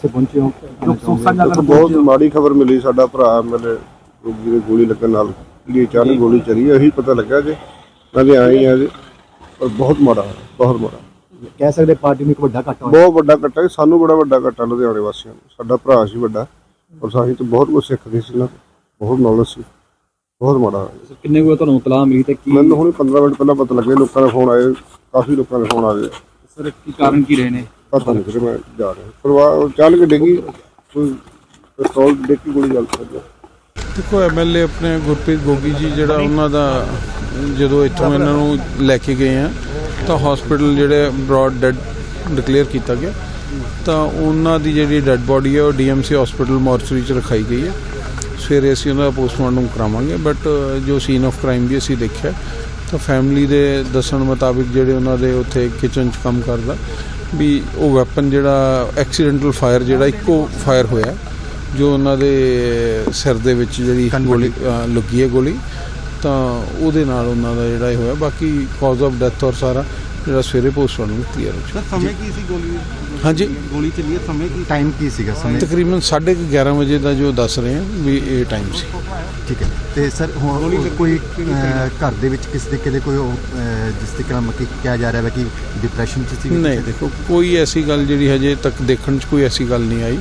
ਇੱਥੇ ਪਹੁੰਚੇ ਹੋ? ਜੋ ਅਫਸੋਸਾਂ ਨਾਲ ਇੱਕ ਬਹੁਤ ਮਾੜੀ ਖਬਰ ਮਿਲੀ ਸਾਡਾ ਭਰਾ ਮੇਰੇ ਰੋਗੀ ਦੇ ਗੋਲੀ ਲੱਗਣ ਨਾਲ ਜਿਹੜੀ ਅਚਾਨਕ ਗੋਲੀ ਚੱਲੀ ਹੈ, ਇਹੀ ਪਤਾ ਲੱਗਾ ਕਿ ਨਾਲੇ ਆਏ ਆ ਜੀ। ਪਰ ਬਹੁਤ ਮਾੜਾ ਬਹੁਤ ਮਾੜਾ। ਕਹਿ ਸਕਦੇ ਪਾਰਟੀ ਨੂੰ ਇੱਕ ਵੱਡਾ ਘਾਟਾ ਹੋਇਆ। ਬਹੁਤ ਵੱਡਾ ਕੱਟਾ ਸਾਨੂੰ ਬੜਾ ਵੱਡਾ ਕੱਟਾ ਲੁਧਿਆਣੇ ਵਾਸੀਆਂ ਨੂੰ। ਸਾਡਾ ਭਰਾ ਸੀ ਵੱਡਾ ਔਰ ਸਾਹੀ ਤੋਂ ਬਹੁਤ ਕੁਝ ਸਿੱਖਦੇ ਸੀ ਨਾ। ਬਹੁਤ ਨੌਲੇਜ ਸੀ। ਬਹੁਤ ਮਾੜਾ। ਹੋਇਆ। ਕਿੰਨੇ ਕੋ ਤੁਹਾਨੂੰ ਇਤਲਾਹ ਮਿਲੀ ਤੇ ਕੀ ਮੈਨੂੰ ਹੁਣੇ 15 ਮਿੰਟ ਪਹਿਲਾਂ ਪਤਾ ਲੱਗਿਆ ਲੋਕਾਂ ਦੇ ਫੋਨ ਆਏ ਕਾਫੀ ਲੋਕਾਂ ਦੇ ਫੋਨ ਆ ਗਏ। ਸਰ ਕੀ ਕਾਰਨ ਕੀ ਰਹੇ ਨੇ? ਪਤਾ ਨਹੀਂ ਕਿਤੇ ਜਾ ਰਿਹਾ। ਪਰਿਵਾਰ ਚੱਲ ਕੇ ਡਿੱਗੀ, ਕੋਈ ਪਿਸਤੌਲ ਡਿੱਗ ਗੋਲੀ ਚੱਲ ਸਕਦੀ ਦੇਖੋ ਐਮਐਲਏ ਆਪਣੇ ਗੁਰਪ੍ਰੀਤ ਗੋਗੀ ਜੀ, ਜਿਹੜਾ ਉਹਨਾਂ ਦਾ, ਜਦੋਂ ਇੱਥੋਂ ਇਹਨਾਂ ਨੂੰ ਲੈ ਕੇ ਗਏ ਆ, ਤਾਂ ਹਸਪੀਟਲ ਜਿਹੜੇ ਬ੍ਰੌਡ ਡੈਡ ਡਿਕਲੇਅਰ ਕੀਤਾ ਗਿਆ। ਤਾਂ ਉਹਨਾਂ ਦੀ ਜਿਹੜੀ ਡੈੱਡ ਬੋਡੀ ਹੈ ਉਹ ਡੀਐਮਸੀ ਹਸਪੀਟਲ ਮੋਰਚਰੀ ਚ ਰਖਾਈ ਗਈ ਹੈ ਸਵੇਰੇ ਅਸੀਂ ਉਹਨਾਂ ਦਾ ਪੋਸਟਮਾਰਟਮ ਕਰਾਵਾਂਗੇ ਬਟ ਜੋ ਸੀਨ ਆਫ ਕ੍ਰਾਈਮ ਵੀ ਅਸੀਂ ਦੇਖਿਆ, ਤਾਂ ਫੈਮਿਲੀ ਦੇ ਦੱਸਣ ਮੁਤਾਬਿਕ ਜਿਹੜੇ ਉਹਨਾਂ ਦੇ ਉੱਥੇ ਕਿਚਨ 'ਚ ਕੰਮ ਕਰਦਾ ਵੀ ਉਹ ਵੈਪਨ ਜਿਹੜਾ ਐਕਸੀਡੈਂਟਲ ਫਾਇਰ ਜਿਹੜਾ ਇੱਕੋ ਫਾਇਰ ਹੋਇਆ ਜੋ ਉਹਨਾਂ ਦੇ ਸਿਰ ਦੇ ਵਿੱਚ ਜਿਹੜੀ ਗੋਲੀ ਲੱਗੀ ਹੈ ਗੋਲੀ ਤਾਂ ਉਹਦੇ ਨਾਲ ਉਹਨਾਂ ਦਾ ਜਿਹੜਾ ਇਹ ਹੋਇਆ। ਬਾਕੀ ਕਾਜ਼ ਆਫ ਡੈਥ ਔਰ ਸਾਰਾ ਜਿਹੜਾ ਸਵੇਰੇ ਪੋਸਟਮਾਰਟਮ ਕਲੀਅਰ ਹੋ ਸਰ ਸਮੇਂ ਕੀ ਸੀ ਗੋਲੀ। ਹਾਂਜੀ। ਗੋਲੀ ਚੱਲੀ ਹੈ ਸਮੇਂ ਕੀ? ਟਾਈਮ ਕੀ ਸੀਗਾ ਸਮੇਂ? ਤਕਰੀਬਨ 11:30 ਵਜੇ ਦਾ ਜੋ ਦੱਸ ਰਹੇ ਆ ਵੀ ਇਹ ਟਾਈਮ ਸੀ। ਠੀਕ ਹੈ। ਤੇ ਸਰ ਹੁਣ ਕੋਈ ਘਰ ਦੇ ਵਿੱਚ ਕਿਸ ਤਰੀਕੇ ਦੇ ਕੋਈ ਜਿਸ ਤਰੀਕੇ ਨਾਲ ਮੱਕੀ ਕਿਹਾ ਜਾ ਰਿਹਾ ਹੈ ਕਿ ਡਿਪਰੈਸ਼ਨ ਚ ਸੀ ਨਹੀਂ ਦੇਖੋ ਕੋਈ ਐਸੀ ਗੱਲ ਜਿਹੜੀ ਹਜੇ ਤੱਕ ਦੇਖਣ 'ਚ ਕੋਈ ਐਸੀ ਗੱਲ ਨਹੀਂ ਆਈ।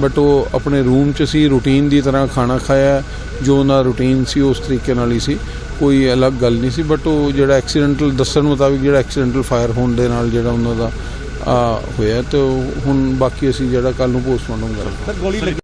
ਬਟ ਉਹ ਆਪਣੇ ਰੂਮ 'ਚ ਸੀ ਰੂਟੀਨ ਦੀ ਤਰ੍ਹਾਂ ਖਾਣਾ ਖਾਇਆ ਜੋ ਉਹਨਾਂ ਰੂਟੀਨ ਸੀ ਉਸ ਤਰੀਕੇ ਨਾਲ ਹੀ ਸੀ। ਕੋਈ ਅਲੱਗ ਗੱਲ ਨਹੀਂ ਸੀ ਬਟ ਉਹ ਜਿਹੜਾ ਐਕਸੀਡੈਂਟਲ ਦੱਸਣ ਮੁਤਾਬਿਕ ਜਿਹੜਾ ਐਕਸੀਡੈਂਟਲ ਫਾਇਰ ਹੋਣ ਦੇ ਨਾਲ ਜਿਹੜਾ ਉਹਨਾਂ ਦਾ ਆ ਹੋਇਆ ਤੇ ਉਹ ਹੁਣ ਬਾਕੀ ਅਸੀਂ ਜਿਹੜਾ ਕੱਲ ਨੂੰ ਪੋਸਟਮਾਰਟਮ ਕਰਾਂਗੇ। ਸਰ ਗੋਲੀ ਲੱਗੀ